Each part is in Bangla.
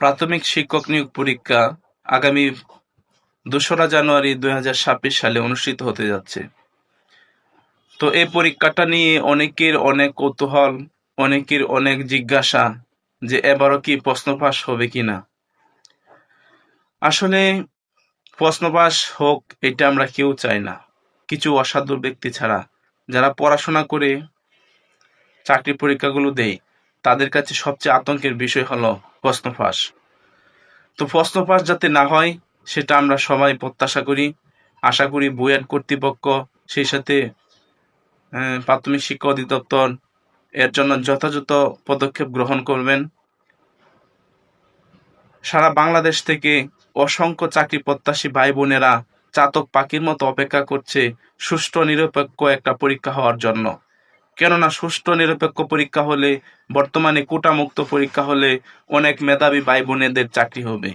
প্রাথমিক শিক্ষক নিয়োগ পরীক্ষা আগামী দোসরা জানুয়ারি দুই হাজার ছাব্বিশ সালে অনুষ্ঠিত হতে যাচ্ছে। তো এই পরীক্ষাটা নিয়ে অনেকের অনেক কৌতূহল, অনেকের অনেক জিজ্ঞাসা যে এবারও কি প্রশ্ন ফাঁস হবে কিনা। আসলে প্রশ্ন ফাঁস হোক, এটা আমরা কেউ চাই না। কিছু অসাধু ব্যক্তি ছাড়া যারা পড়াশোনা করে চাকরি পরীক্ষাগুলো দেয় তাদের কাছে সবচেয়ে আতঙ্কের বিষয় হলো প্রশ্ন ফাঁস তো প্রশ্ন ফাঁস যাতে না হয়, সেটা আমরা সবাই প্রত্যাশা করি। আশা করি বুয়েট কর্তৃপক্ষ সেই সাথে প্রাথমিক শিক্ষা অধিদপ্তর এর জন্য যথাযথ পদক্ষেপ গ্রহণ করবেন। সারা বাংলাদেশ থেকে অসংখ্য চাকরি প্রত্যাশী ভাই বোনেরা চাতক পাখির মতো অপেক্ষা করছে সুষ্ঠু, নিরপেক্ষ একটা পরীক্ষা হওয়ার জন্য। কেননা সুষ্ঠু নিরপেক্ষ পরীক্ষা হলে, বর্তমানে কোটামুক্ত পরীক্ষা হলে অনেক মেধাবী ভাই বোনেদের চাকরি হবে।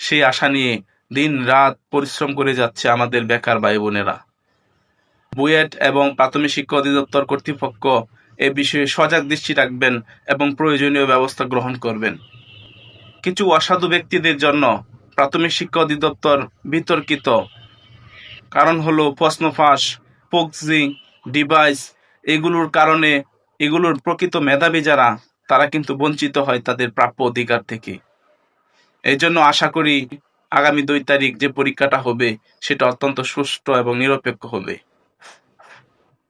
সেই আশা নিয়ে দিন রাত পরিশ্রম করে যাচ্ছে আমাদের বেকার ভাই বোনেরা বুয়েট এবং প্রাথমিক শিক্ষা অধিদপ্তর কর্তৃপক্ষ এ বিষয়ে সজাগ দৃষ্টি রাখবেন এবং প্রয়োজনীয় ব্যবস্থা গ্রহণ করবেন। কিছু অসাধু ব্যক্তিদের জন্য প্রাথমিক শিক্ষা অধিদপ্তর বিতর্কিত। কারণ হলো প্রশ্ন ফাঁস, পক্সি, ডিভাইস এগুলোর কারণে এগুলোর প্রকৃত মেধাবী যারা, তারা কিন্তু বঞ্চিত হয় তাদের প্রাপ্য অধিকার থেকে। এই জন্য আশা করি আগামী দুই তারিখ যে পরীক্ষাটা হবে, সেটা অত্যন্ত সুষ্ঠু এবং নিরপেক্ষ হবে।